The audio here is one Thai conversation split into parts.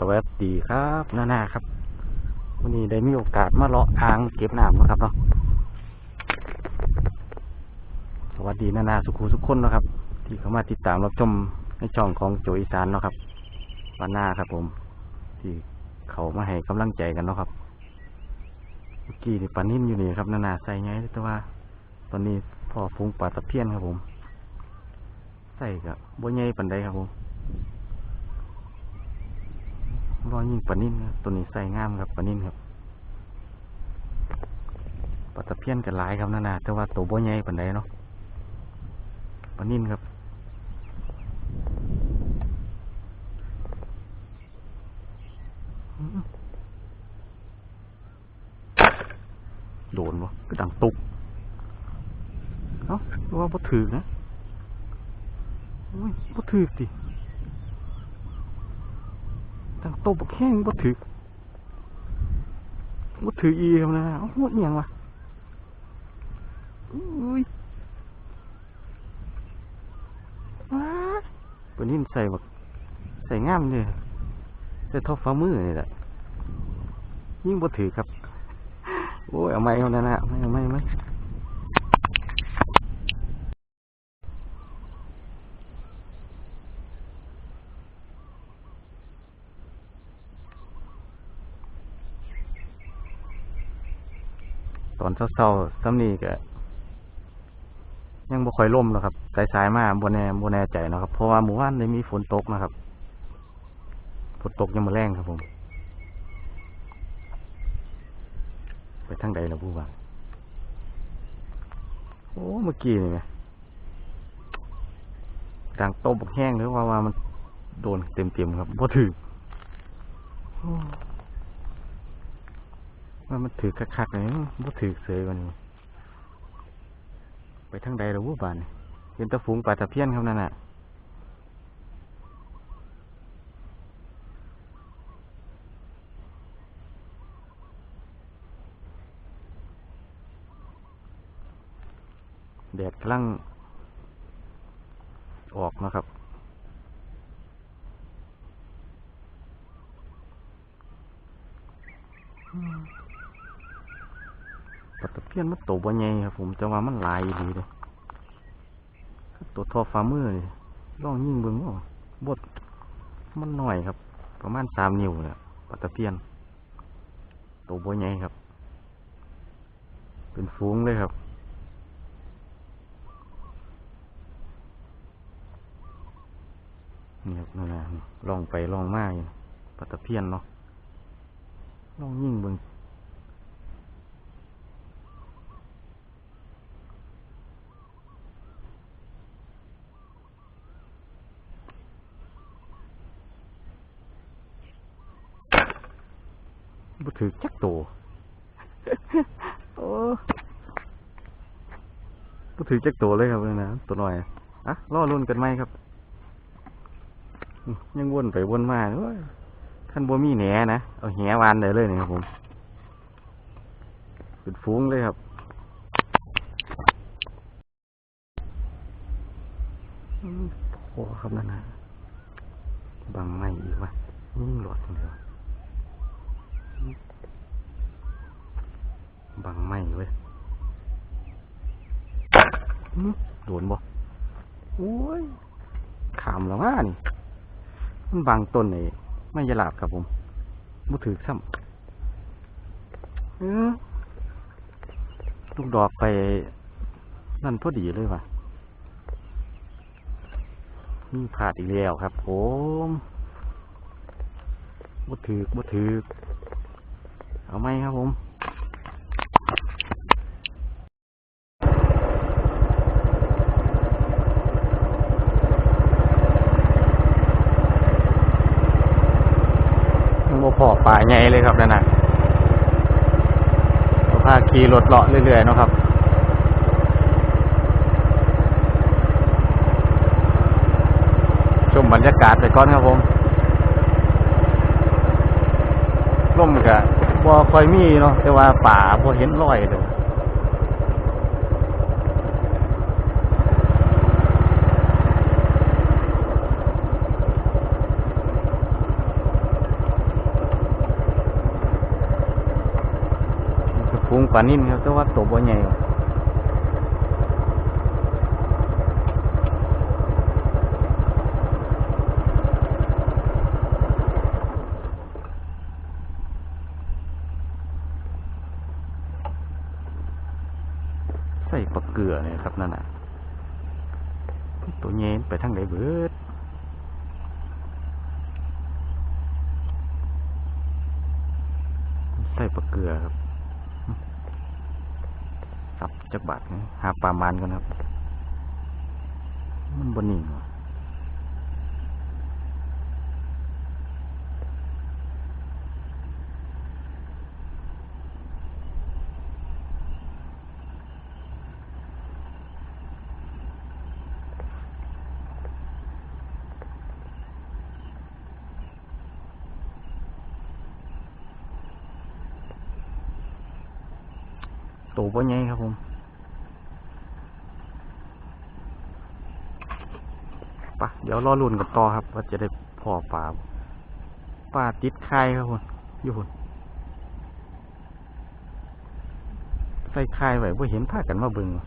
สวัสดีครับน้าหน้าครับ วันนี้ได้มีโอกาสมาเลาะอ่างเก็บน้ำนะครับเนาะสวัสดีน้าหน้าสุขุสุขคนนะครับ ที่เข้ามาติดตามรับชมในช่องของโจอีสานเนาะครับวันหน้าครับ ผม ที่เขามาให้กำลังใจกันเนาะครับเมื่อกี้นี่ปลานิ่มอยู่นี่ครับน้าหน้าใส่ไงแต่ว่า ตอนนี้พ่อฟุ้งปลาตะเพียนครับผม ใส่กับบัวใหญ่ปันใดครับผม รอยยิงปลานิ่นครับตัวนี้ใส่งามครับปลานิ่นครับปลาตะเพียนกันหลายครับนั่นนะแต่ว่าตัวบ่ใหญ่ปานใดเนาะปลานิ่นครับโดนวะก็ดังตุกเอ้าว่าบ่ถือนะโอ้ยบ่ถือดิ ตั้งโตบแห้งบ่ถือบ่ถืออีครับนะโอ้โหเอียงวะอุ้ยว้าปนนี้ใส่บักใส่งามเลยใส่ทอฟ้ามือนี่แหละยิ่งบ่ถือครับ โอ้ยเอาไม้เอานั่นะไม่เอาไม้เอาไม้ต อนเศร้าๆซ้ำนี่ก็ยังบ่ค่อยล่มหรอกครับ สายๆมาบ่แน่บ่แน่ใจนะครับ เพราะว่าหมู่บ้านได้มีฝนตกนะครับ ฝนตกยังมาแรงครับผม ไปทางใดล่ะผู้ว่าโอ้ เมื่อกี้นี่ไงดังโตบกแห้งหรือว่าว่ามันโดนเต็มๆครับบ่ถือ ว่ามันถือคักๆเลยบ่ถือเสยวันนี้ไปทางใดล่ะผู้บ้านเห็นตะฝูงปลาตะเพียนครับนั่นน่ะแดดกำลังออกนะครับ ปลา ตะเพียนมันโตบ่ใหญ่ครับผมจะว่ามันลายดีเลยตัวทอฟ้ามือนี่ลองยิ่งเบิ่งว่าบดมันหน่อยครับ ประมาณสามนิ้วเนี่ยปลาตะเพียนโตบ่ใหญ่ครับ เป็นฟูงเลยครับนี่ครับนั่นนะลองไปลองมาอยู่ปลาตะเพียนเนาะลองยิ่งเบิ่ง บ่ถือจักโตโอ้บ่ถือจักโตเลยครับเนี่ยนะตัวน้อยอะรอรุ่นกันไหมครับอืมยังวนไปวนมาโอ้ยขั้นบ่มีแหนนะเอาแหวานได้เลยนี่ครับผมเป็นฟูงเลยครับอืมโอ้ครับนั่นนะบังไม่อีกวะยิ่งหลอดเลยวะ บังไม่เว้ยอื้อโดนบ่โอ้ยขามแล้วว่านี่ มันบังต้นไอ้ไม่ยาลาบครับผมมุถือซ้ำเออลูกดอกไป นั่นพอดีเลยว่ะมีผาดอีกแล้วครับผมบ่ถือบ่ถือ เอาไหมครับผมบ่พอป่าใหญ่เลยครับนั่นน่ะเราพาขี่รถเลาะเรื่อยๆเนาะครับชมบรรยากาศไปก่อนครับผมร่มกะ บ่คอยมีเนาะแต่ว่าป่าพอเห็นร้อยเลยฝูงกว่านิ่นครับแต่ว่าตัวบ่ใหญ่ ใส่ปลาเกลือครับสับจักบาทนะหาปลามันกันครับ มันบนนิ่งว่ะตัว บ่ใหญ่ครับผมปะเดี๋ยวรอลุ่นกันต่อครับ ว่าจะได้พอปลาบ่ปลาติดไข่ครับคุณอยู่คุณใส่ไข่ไว้ว่าเห็นพากันมาบิ่งว่ะ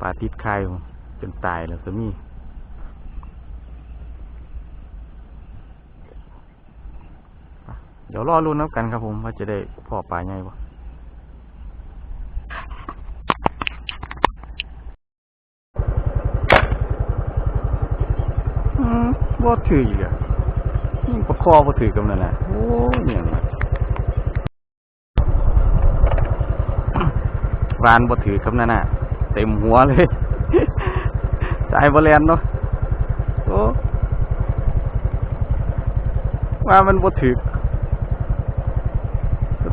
ปลาติดไข่จนตายแล้วก็มีเดี๋ยวรอรุ่นน้ำกันครับผม ว่าจะได้พอปลาใหญ่บ่อืม บ่ถืออีกอะยิ่งประคอบ่ถือกับนั่นน่ะโอ้ยเนี่ยนะวานบ่ถือกับนั่นน่ะ เต็มหัวเลยสายบ่แลนเนาะโอ้ว่ามันบ่ถือ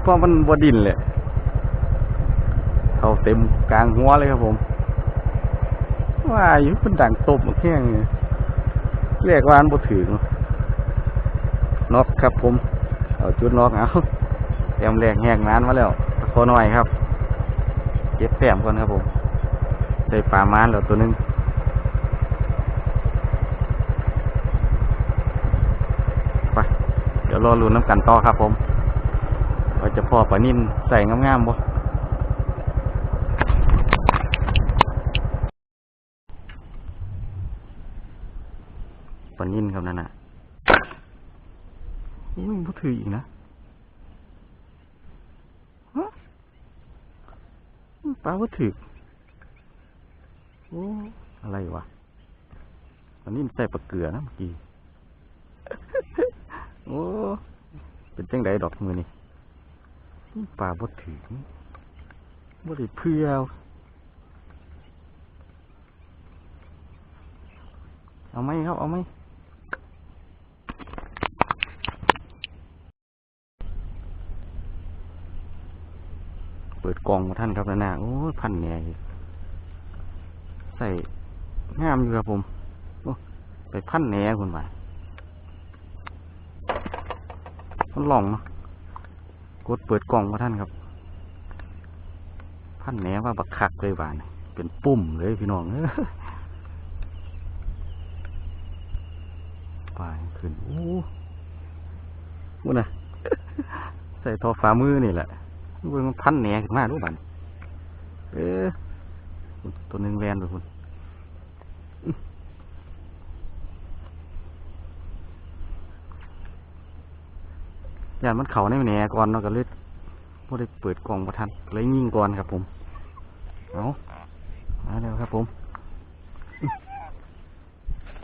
เพราะมันบ่ดินแหละเขาเต็มกลางหัวเลยครับผมว่าอยู่เป็นดังตบแค่งเลย เรียกว่าอันบ่ถือเนกครับผม เอาจุดนกเอาแต้มแรกแหกนานมาแล้วตะโคหน่อยครับ เก็บแต้มก่อนครับผมได้ปลามานแล้วตัวนึงไปเดี๋ยวรอลุ้นน้ำกันต่อครับผมว่าจะพอปลานิ่นใส่งามๆบ่ปลานิ่น ครับนั่นน่ะนี่มันบ่ถืออีกนะฮะปลาบ่ถือโอ้อะไรวะอันนี้มันใส่ปลาเกลือนะเมื่อกี้โอ้เป็นจังไดดอกมือนี่ปลาบดถึงบดได้เพื่อเอาเอาไหมครับ เอาไหมเปิดกล่องมาท่านครับนะนาโอ้ยพันแหน่อีกใส่งามอยู่ครับผมไปพันแหนคุณบ่ามันหลองเนาะกดเปิดกล่องมาท่านครับ พันแหนว่าบักคักเลยบ่านเป็นปุ่มเลยพี่น้องไปขึ้นโอ้บุนะใส่ทอฝ่ามือนี่แหละ ดูมันพันแหนขึ้นมาดูบ่านี่เออตัวหนึ่งแวนไปคุณยานมันเข่าในแหนก่อนเนาะก็เลยพอได้เปิดกล่องประทันเลยยิงก่อนครับผม เอามาแล้วครับผม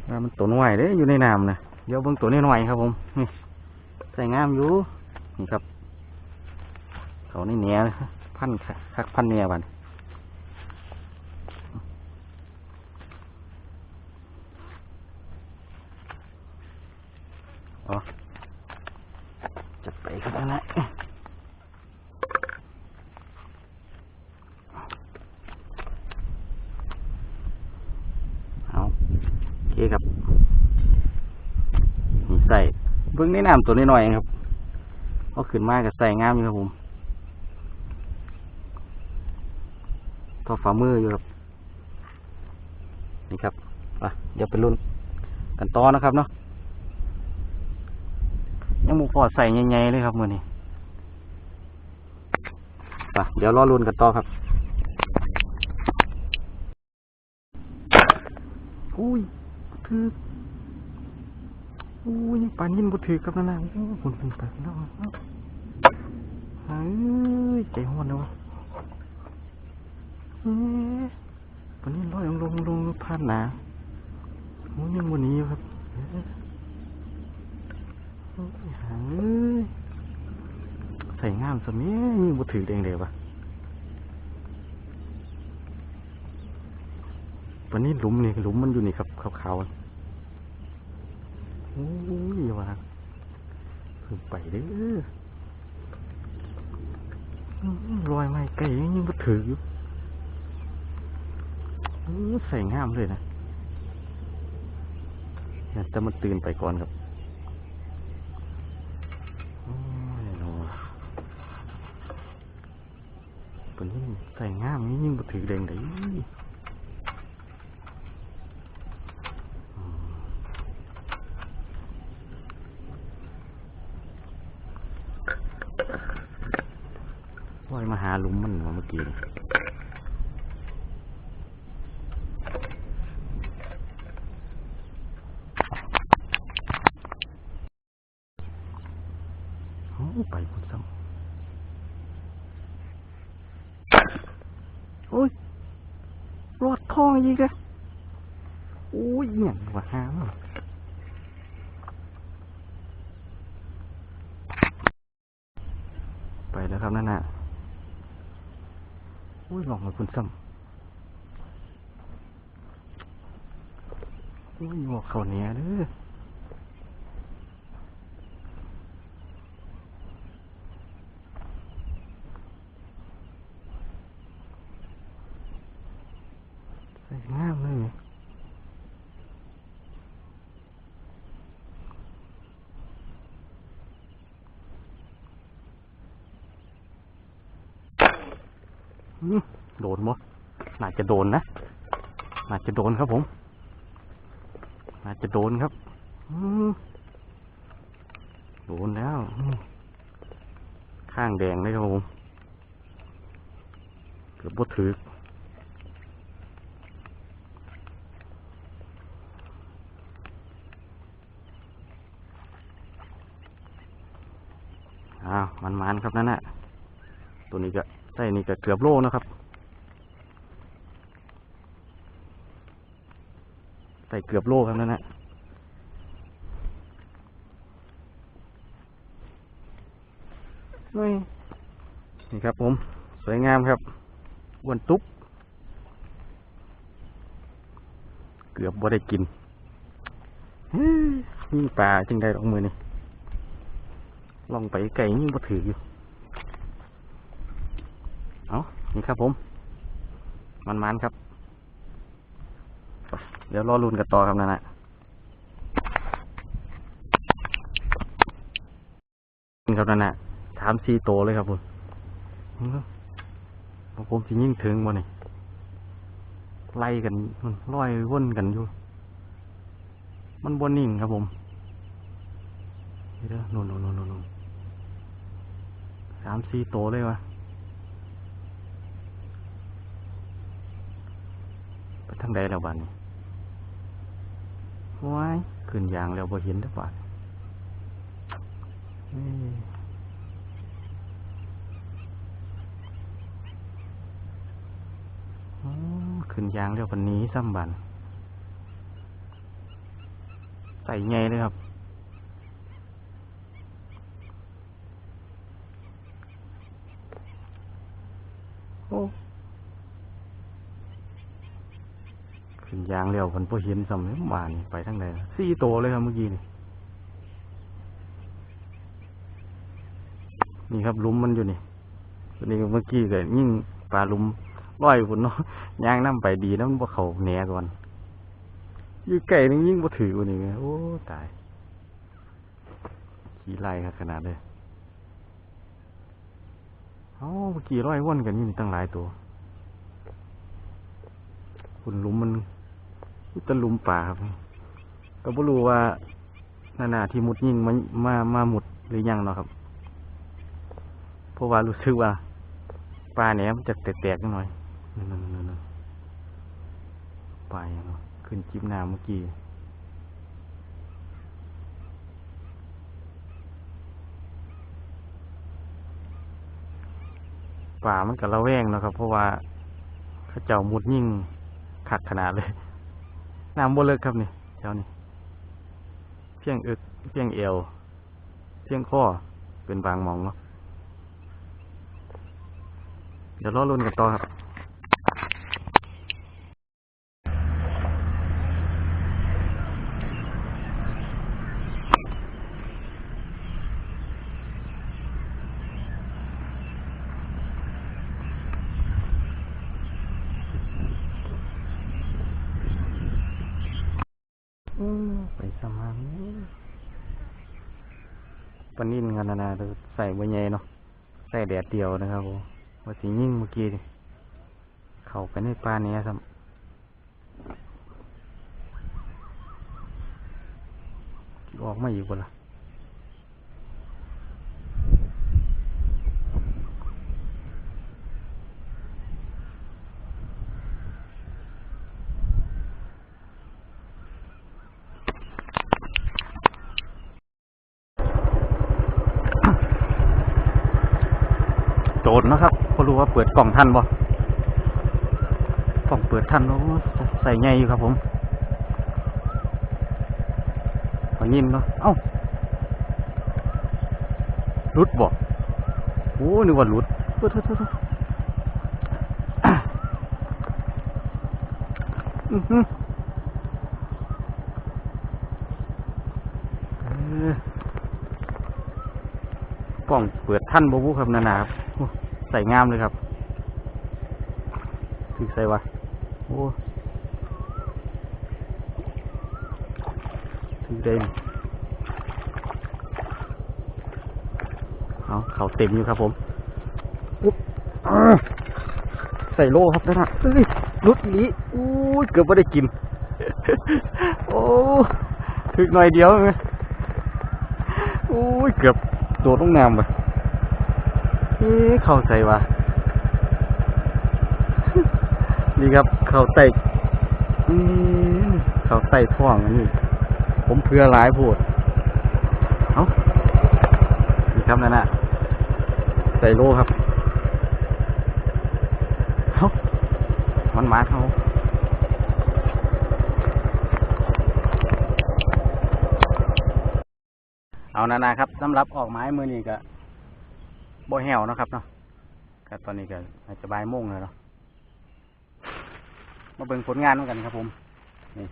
ว่ามันตัวน้อยเด้อยู่ในน้ำนะเดี๋ยวเบิ่งตัวน้อยๆครับผมนี่ใส่งามอยู่นี่ครับ เขาในแหนพันคักพันแหนบันจัดไปครับนั่นแหละเอาโอเคครับใส่เบื้องในน้ำตัวน้อยๆเองครับเอาขึ้นมากับใส่งามอยู่ครับผม ท่อฝ่ามืออยู่ครับนี่ครับอะเดี๋ยวไปรุ่นกันต่อนะครับเนาะยังบุพอใส่ใหญ่ๆเลยครับมือนี้ไปเดี๋ยวรอรุนกันต่อครับอุ้ยถืออุ้ยปานยินบุถือกับนั่นนะโอ้คุณคุณไปแล้วเฮ้ยใจห้อนเลยวะ เอ๊ะปานนี้ลอยลงลงลงพาดหนาโอ้ยยังวันนี้ครับหางเอ้ยใส่งามสมัยยิงบุถือเองเดียวปะวันนี้หลุมนี่หลุมมันอยู่นี่ครับขาวๆโอ้ยว่าคือไปเด้อลอรอยไม้ไก่ยังก็ถืออยู่ ใส่งามเลยนะเนี่ยแต่มันตื่นไปก่อนครับโอ้โน่วันนี้ใส่งามยิ่งก็ถือแดงได้ว่ายมาหาลุมมันมาเมื่อกี้นี่โอ้ไปคุณซ้ำโอ้ย รอดท้องอีกอะโอ้ยเหี้ยงว่าหามนไป แล้วครับนั่นนะอุ้ยหลอกมาคุณซ้ำอุ้ยหมวกเขาเนี้ยเด้อใส่งามเลยอืม โดนมั้น่าจะโดนนะ น่าจะโดนครับผม น่าจะโดนครับโดนแล้ว ข้างแดงเลยครับผม เกือบบดถืออ้าวมันๆครับนั่นน่ะตัวนี้ก็ ใส่นี่ก็เกือบโลนะครับใส่เกือบโลครับนั่นนะนี่นี่ครับผม สวยงามครับอ้วนตุ๊บเกือบบ่ได้กินเฮ้ยยิ่งปลาจึงได้ดอกมือนี่ลองไปไก่ยิ่งบ่ถืออยู่ เอา นี่ครับผมมันมันครับ เดี๋ยวรอรุนกันต่อครับนั่นนะนี่ครับนั่นนะสามสี่โตวเลยครับผมอื้อผมสิยิ่งถึงบ่นี่ไล่กันมันลอยว่นกันอยู่ มันบนนิ่งครับผมนี่เด้อนู่นนู่นนู่นนู่นสามสี่โตวเลยวะ ไป ทั้งใดแล้วบ้านนี้ว้ายขึ้นยางแล้วบ่เห็นทุกบานเอ้ยอ๋อขึ้นยางแล้ววันนี้ซ้ำบันใส่ไงเลยครับ โอ้ ขึ้น ยางแล้วมันพอเห็นสำเร็จบานไปทั้งใดล่ะสี่โตวเลยครับเมื่อกี้นี่นี่ครับลุมมันอยู่นี่ตัวนี้เมื่อกี้ก็ยิ่งปลาลุมร้อยพุ่นเนาะยางน้ำไปดีนะมันบ่เขาแหนก่อนยู่ไก่นึงยิ่งบ่ถือวันนี้โอ้ตายขี้ไล่ครับขนาดเลยเอ้าเมื่อกี้ร้อยว่นกันอยู่นี่ตั้งหลายตัวคุณลุมมัน อุตลุมป่าครับ ก็ไม่รู้ว่านานาที่มุดยิงมันมามาหมุดหรือยังเนาะครับ เพราะว่ารู้สึกว่าปลาเนี่ยมันจะแตกๆหน่อยนั่นนั่นนั่นนั่นปลาอย่งเนาะขึ้นจิ้มน้ำเมื่อกี้ป่ามันกับระแวงเนาะครับ เพราะว่าเขาเจ้ามุดยิ่งขัดขนาดเลย น้ำบ่เลิกครับนี่เจ้านี่เพียงอึกเพียงเอว เพียงข้อเป็นบางมองเนาะเดี๋ยวรอรุ่นกันต่อครับ อืมไปสมานปานนินกันนะนะแต่ใส่ใบใหญ่เนาะใส่แดดเดียวนะครับผมว่าสียิ่งเมื่อกี้เขาไปในปลาเนี้ยครับสิออกมาอีกบ่ล่ะโจทย์ นะครับก็รู้ว่าเปิดกล่องทันบ่กล่องเปิดทันโอ้ใส่ใหญ่อยู่ครับผมปานนินเนาะเอ้าหลุดบ่โอ้นึกว่าหลุดโทษโทษโทษโทษอื้อหือเออกล่องเปิดท่านบ่บุครับนานาครับ ใส่งามเลยครับถึกใส่วะโอ้ถึกได้นี่เอาเขาเต็มอยู่ครับผมอุ๊บอ้าใส่โล่ครับนั่นน่ะเอ้ยรุดนี้อู้ยเกือบไม่ได้กิน โอ้ถึกหน่อยเดียวเลยโอ้ยเกือบโดดลงน้ำไปเอ๊เข้าใจวะนี่ครับ เข้าไต่เข้าไต่ท้องอันนี้ ผมเพื่อหลายโพดเอานี่ครับนั่นน่ะ ใส่โลครับเอามันมาเขาเอานานาครับสำหรับออกไม้มือนี้ก็ บ่แหวนะครับเนาะก็ตอนนี้ก็อาจจะบ่ายโมงแล้วเนาะมาเบิ่งผลงานกันครับ ผมนี่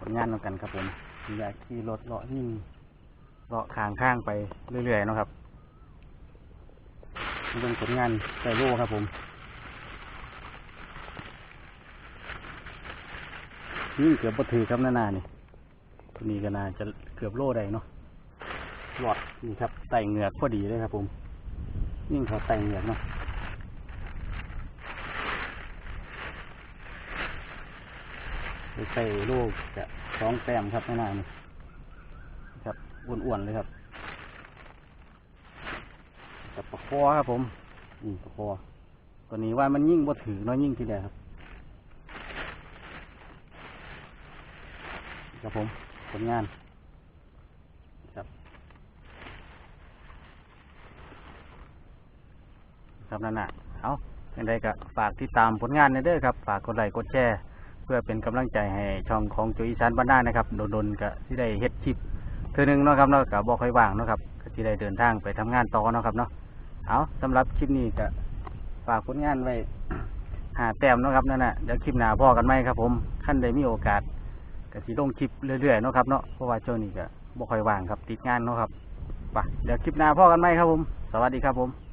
ผลงานกันครับ ผมอยากขี่รถเลาะยิ่งเลาะข้างข้างไปเรื่อยๆเนาะครับมาเบิ่งผลงานใส่โล่ครับ ผมนี่เกือบปถือครับหน้าๆนี่ตัวนี้ก็น่าจะเกือบโล่ได้เนาะ หลอดนี่ครับไต่เหงือกพอดีเลยครับ ผมยิ่งเขาไต่เหงือกเนาะไปใส่ลูกจะสองแต้มครับแม่นางนี่ครับอ้วนๆเลยครับกับปลาคอครับผมนี่ปลาคอตัวนี้ว่ามันยิ่งบ่ถือน้อยยิ่งทีเดียวครับครับผมผลงานครับ ครับนั่นน่ะเอาอย่างไรก็ฝากติดตามผลงานในเด้อครับ ฝากกดไลค์กดแชร์ เพื่อเป็นกำลังใจให้ช่องของจุยอีสานบ้านนานะครับโดนๆก็ที่ได้เฮ็ดคลิปเทื่อหนึ่งเนาะครับเนาะก็บ่ค่อยว่างเนาะครับก็ที่ได้เดินทางไปทำงานต่อเนาะครับเนาะเอาสำหรับคลิปนี้ก็ฝากผลงานไว้หาแต้มเนาะครับนั่นน่ะเดี๋ยวคลิปหน้าพ่อกันไหมครับ ผมขั้นได้มีโอกาสก็สิลงคลิปเรื่อยๆเนาะครับเนาะเพราะว่าช่วงนี้ก็บ่ค่อยว่างครับติดงานเนาะครับไปเดี๋ยวคลิปหน้าพ่อกันไหมครับผม สวัสดีครับผม